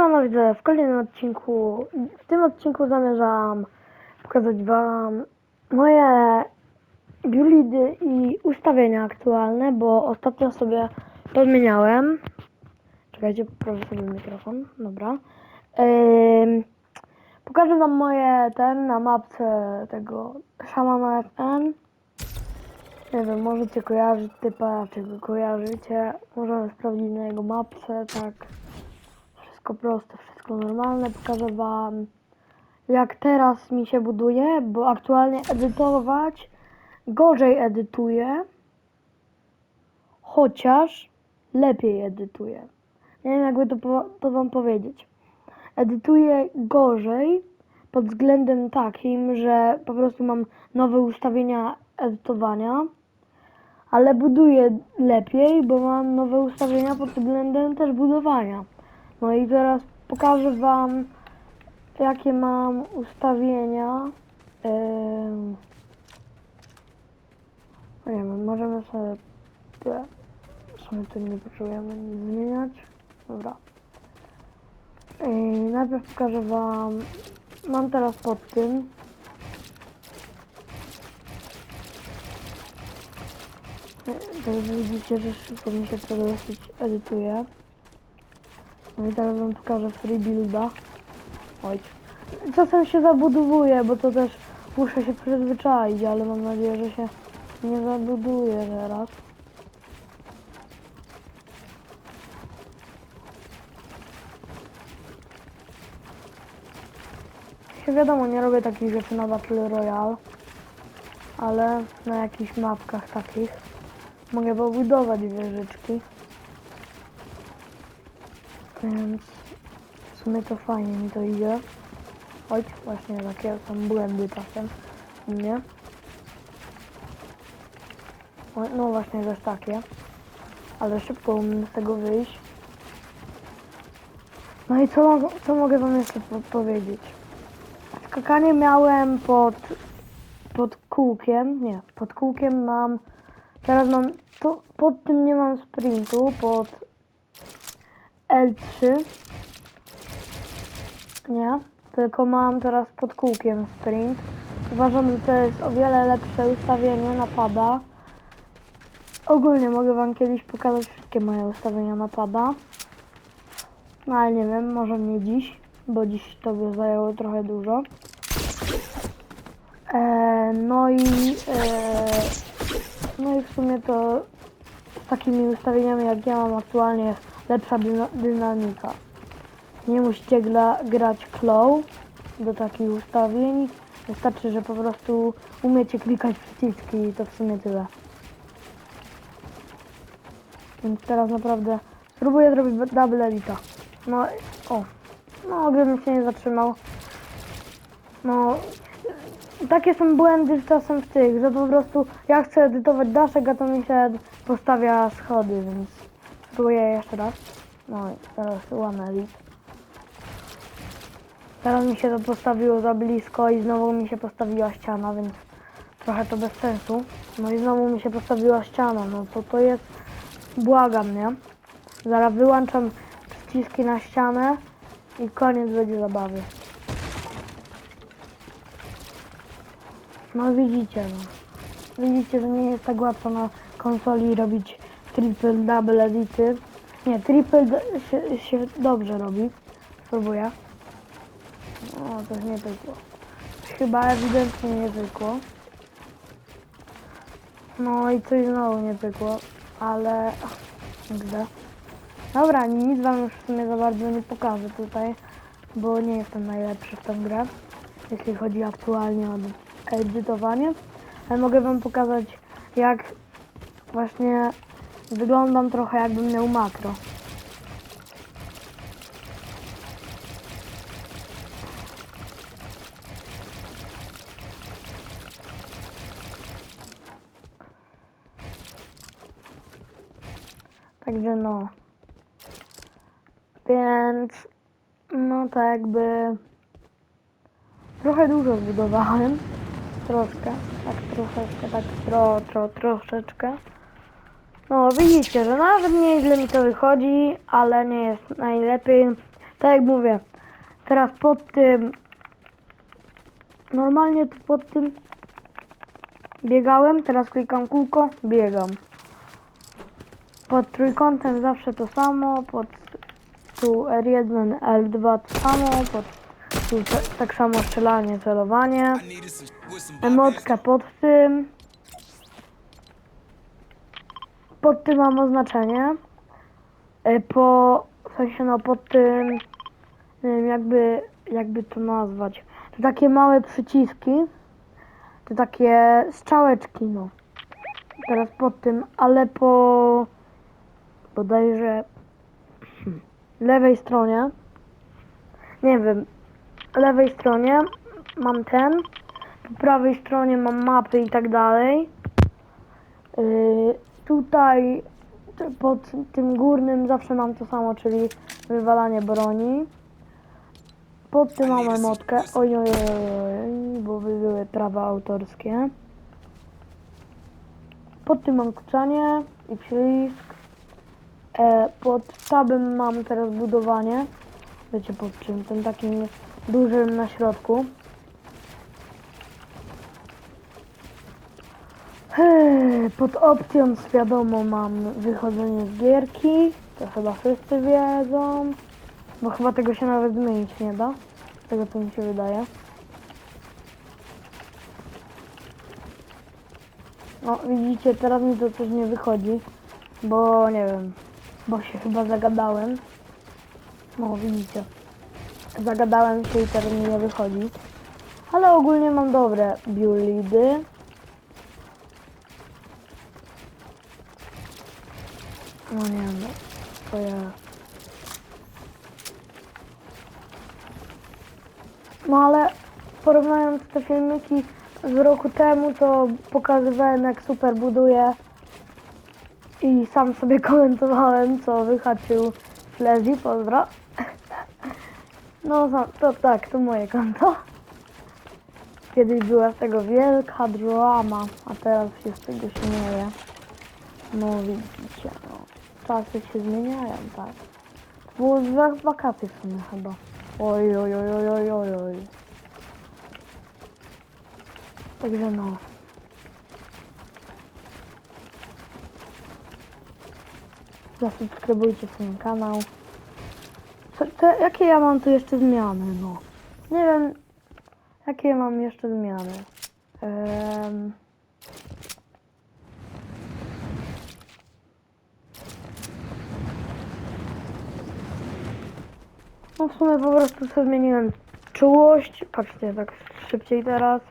Siemano widzę, w kolejnym odcinku, w tym odcinku zamierzam pokazać wam moje buildy i ustawienia aktualne, bo ostatnio sobie podmieniałem. Czekajcie, poprawię sobie mikrofon, dobra. Pokażę wam moje, ten, na mapce tego Shamana FN. Nie wiem, możecie kojarzyć typa, czy go kojarzycie. Możemy sprawdzić na jego mapce, tak. Wszystko proste, wszystko normalne. Pokażę wam jak teraz mi się buduje, bo aktualnie edytować gorzej edytuję, chociaż lepiej edytuję. Nie wiem jakby to, to wam powiedzieć. Edytuję gorzej pod względem takim, że po prostu mam nowe ustawienia edytowania, ale buduję lepiej, bo mam nowe ustawienia pod względem też budowania. No i teraz pokażę Wam, jakie mam ustawienia. No nie wiem, możemy sobie sumie tu nie potrzebujemy nic zmieniać. Dobra. Yy, najpierw pokażę Wam, mam teraz pod tym. Yy, Teraz widzicie, że szybko mi się to dosyć edytuje. No i teraz wam pokażę free builda. Oj. Czasem się zabudowuje, bo to też muszę się przyzwyczaić, ale mam nadzieję, że się nie zabuduje teraz. Się wiadomo, nie robię takich rzeczy na Battle Royale, ale na jakichś mapkach takich mogę pobudować wieżyczki. Więc w sumie to fajnie mi to idzie. Oj, właśnie takie są błędy czasem. O, No właśnie też takie. Ale szybko umiem z tego wyjść. No i co, co mogę wam jeszcze po powiedzieć? Skakanie miałem pod, pod kółkiem. Nie, pod kółkiem mam. Teraz mam. To, pod tym nie mam sprintu. Pod L3. Nie, tylko mam teraz pod kółkiem sprint. Uważam, że to jest o wiele lepsze ustawienie napada. Ogólnie mogę wam kiedyś pokazać wszystkie moje ustawienia napada. No ale nie wiem, może nie dziś, bo dziś to by zajęło trochę dużo. E, no i e, no i w sumie to z takimi ustawieniami jak ja mam aktualnie jest lepsza dyna dynamika. Nie musicie gra, grać claw do takich ustawień. Wystarczy, że po prostu umiecie klikać przyciski i to w sumie tyle. Więc teraz naprawdę spróbuję zrobić double edita. No, o, no, gdybym się nie zatrzymał. No, takie są błędy czasem w tych, że po prostu ja chcę edytować daszek, a to mi się postawia schody, więc spróbuję jeszcze raz. No teraz edit. Teraz mi się to postawiło za blisko i znowu mi się postawiła ściana, więc trochę to bez sensu. No i znowu mi się postawiła ściana, no to to jest, błagam, nie? Zaraz wyłączam przyciski na ścianę i koniec będzie zabawy. No widzicie, no. Widzicie, że nie jest tak łatwo na konsoli robić triple double edity. Nie, triple się, się dobrze robi. Spróbuję. O, to nie pykło. Chyba ewidentnie nie pykło. No i coś znowu nie pykło, ale... Gdzie? Dobra, nic wam już w sumie za bardzo nie pokażę tutaj, bo nie jestem najlepszy w tę grę, jeśli chodzi aktualnie o edytowanie. Ale mogę wam pokazać, jak właśnie wyglądam trochę jakbym miał makro. Także no. Więc no tak jakby trochę dużo zbudowałem. Troszkę. Tak troszeczkę, tak tro, tro, troszeczkę. No widzicie, że nawet nieźle mi to wychodzi, ale nie jest najlepiej. Tak jak mówię, teraz pod tym, normalnie tu pod tym biegałem, teraz klikam kółko, biegam. Pod trójkątem zawsze to samo, pod tu R1, L2 to samo, pod tu ta- tak samo strzelanie, celowanie. Emotka pod tym. Pod tym mam oznaczenie. E, Po, w sensie no pod tym, nie wiem jakby, jakby to nazwać. To takie małe przyciski. To takie strzałeczki, no. Teraz pod tym, ale po bodajże lewej stronie, nie wiem, lewej stronie mam ten, po prawej stronie mam mapy i tak dalej. Yy, tutaj pod tym górnym zawsze mam to samo, czyli wywalanie broni. Pod tym mam emotkę. Oj, oj, oj, bo by były prawa autorskie. Pod tym mam kucanie i przycisk. E, pod tabem mam teraz budowanie. Wiecie pod czym? Tym takim dużym na środku. Pod opcją wiadomo mam wychodzenie z gierki. To chyba wszyscy wiedzą. Bo chyba tego się nawet zmienić nie da. Z tego co mi się wydaje. No widzicie, teraz mi to coś nie wychodzi. Bo nie wiem. Bo się chyba zagadałem. No widzicie. Zagadałem się i teraz mi nie wychodzi. Ale ogólnie mam dobre buildy. No nie no, to ja. No ale porównując te filmiki z roku temu, to pokazywałem jak super buduję i sam sobie komentowałem, co wyhaczył Flezi, pozdro. No to tak, to moje konto. Kiedyś była z tego wielka drama, a teraz się z tego śmieję. No widzicie, no. Czasy się zmieniają, tak. Było w wakacje w sumie chyba. Oj, oj, oj, oj, oj, oj, oj. Także no. Zasubskrybujcie ten kanał. Co, jakie ja mam tu jeszcze zmiany, no? Nie wiem, jakie ja mam jeszcze zmiany. Ehm... No w sumie po prostu sobie zmieniłem czułość. Patrzcie, tak szybciej teraz.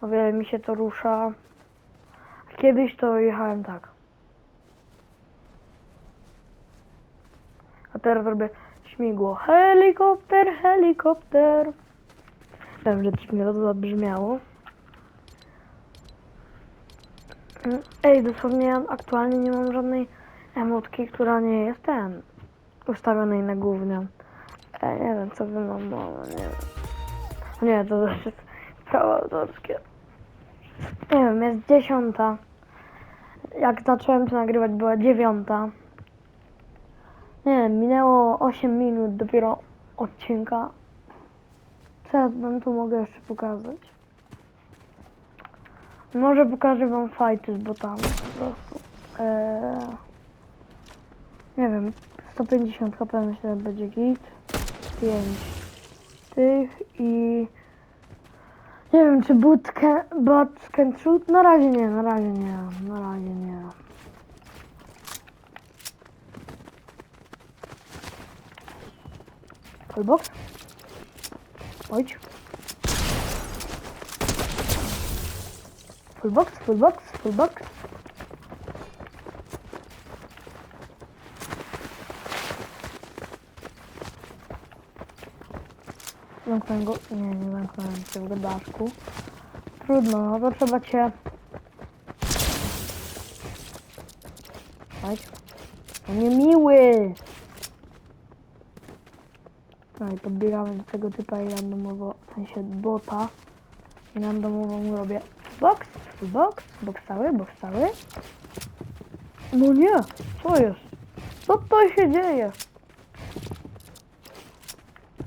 O wiele mi się to rusza. Kiedyś to jechałem tak. A teraz robię śmigło. Helikopter, helikopter. Wiem, że coś mi to zabrzmiało. Ej, dosłownie ja aktualnie nie mam żadnej emotki, która nie jest ten ustawionej na głównie. Ja nie wiem, co wy mam mowa, nie wiem. Nie, to też jest prawo autorskie. Nie wiem, jest dziesiąta. Jak zacząłem to nagrywać, była dziewiąta. Nie wiem, minęło 8 minut dopiero odcinka. Ja wam tu mogę jeszcze pokazać? Może pokażę wam fajty z botami po prostu. Eee, nie wiem, 150 HP myślę będzie git. 5 tych i nie wiem czy bots can shoot? Na razie nie, na razie nie, na razie nie. Fullbox? Oj. Fullbox, fullbox, fullbox. Zamknąłem. Nie, nie zamknąłem się w gadaszku. Trudno, no to trzeba cię. Chodź. To niemiły! No i podbiegamy do tego typa i randomowo, w sensie bota. I randomowo mu robię box, box, box cały, box cały. No nie, co jest? Co to się dzieje?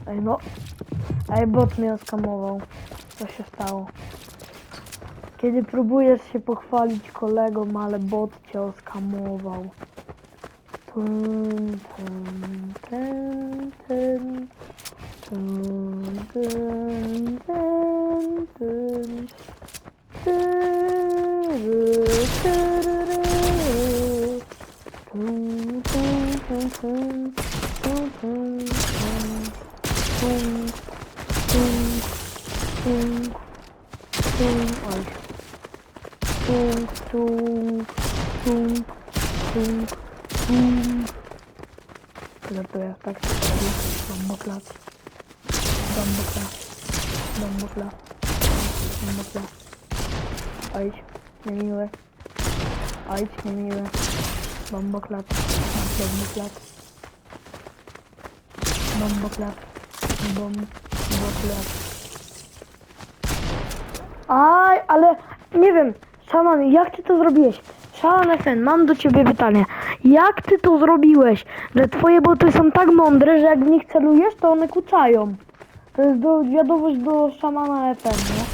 Ej no. Ej, bot mnie oskamował. Co się stało? Kiedy próbujesz się pochwalić kolegom, ale bot cię oskamował. Tum, tum, tum, tum. Tum, tum, tum. Tum, oj. Tum, tum, tum, tum, tum. Żartuję, tak robi. Bomboklat. Bomboklat. Bomboklat. Bomboklat. Ojdź, niemiłe. Ojdź, niemiłe. Bomboklat. Bomboklat. Bomboklat. Bomboklat. Aj, ale nie wiem, Szaman, jak ty to zrobiłeś? Szaman FN, mam do ciebie pytanie. Jak ty to zrobiłeś, że twoje boty są tak mądre, że jak w nich celujesz, to one kucają? To jest do, wiadomość do Szamana FN, nie?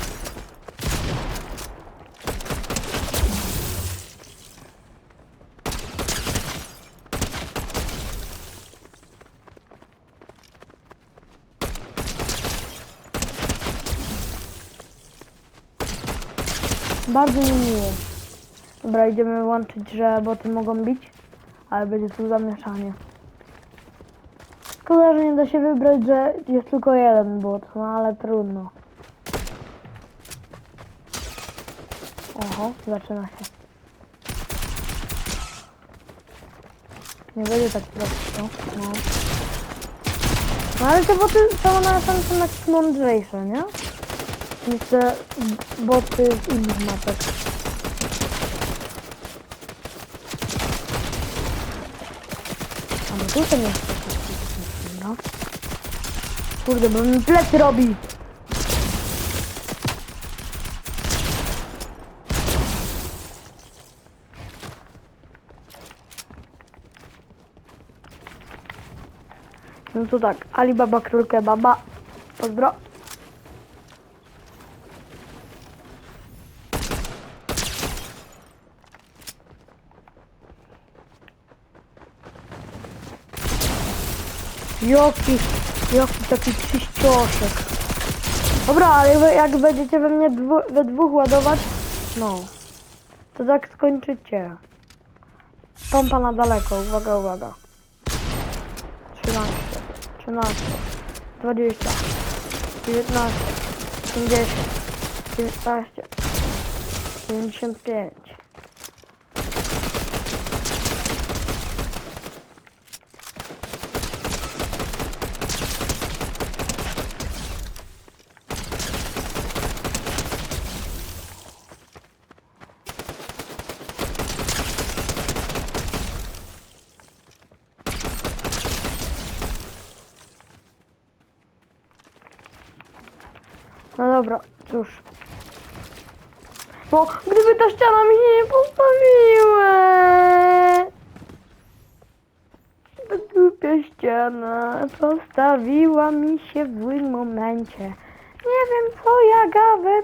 Bardzo mi miło. Dobra, idziemy łączyć, że boty mogą bić, ale będzie tu zamieszanie. Szkoda, że nie da się wybrać, że jest tylko jeden bot, no ale trudno. Oho, zaczyna się. Nie będzie tak prosto, no. No ale te boty są na są jakieś mądrzejsze, nie? Niż te boty z innych mapek. A no tutaj nie no. Kurde, bo mi plecy robi. No to tak, Alibaba Król Kebaba. Pozdro. Joki, joki taki czyścioszek. Dobra, ale wy- jak będziecie we mnie dwu, we dwóch ładować, no, to tak skończycie. Pompa na daleko, uwaga, uwaga. 13, 13, 20, 19, 50, 19, 55. No dobra, cóż. Bo gdyby ta ściana mi nie postawiła. Ta głupia ściana postawiła mi się w złym momencie. Nie wiem co ja gawę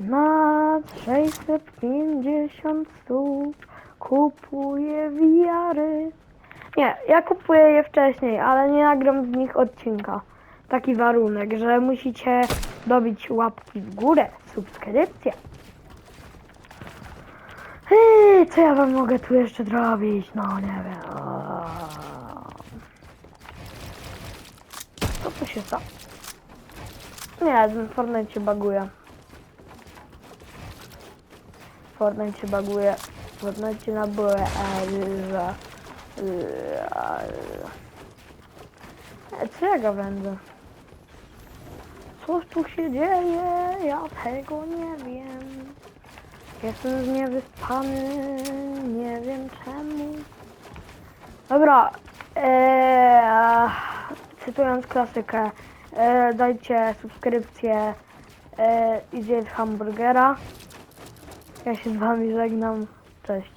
Na 650 stóp kupuję wiary. Nie, ja kupuję je wcześniej, ale nie nagram z nich odcinka. Taki warunek, że musicie dobić łapki w górę, subskrypcję. Ej, co ja wam mogę tu jeszcze zrobić? No nie wiem. Co tu się stało? Nie, Fortnite się baguje. Fortnite się baguje. Fortnite się nabuje. Eee, że- E, Co ja go będę? Coś tu się dzieje, ja tego nie wiem. Jestem niewyspany, nie wiem czemu. Dobra, eee, cytując klasykę, e, dajcie subskrypcję e, i zjedz hamburgera. Ja się z wami żegnam. Cześć.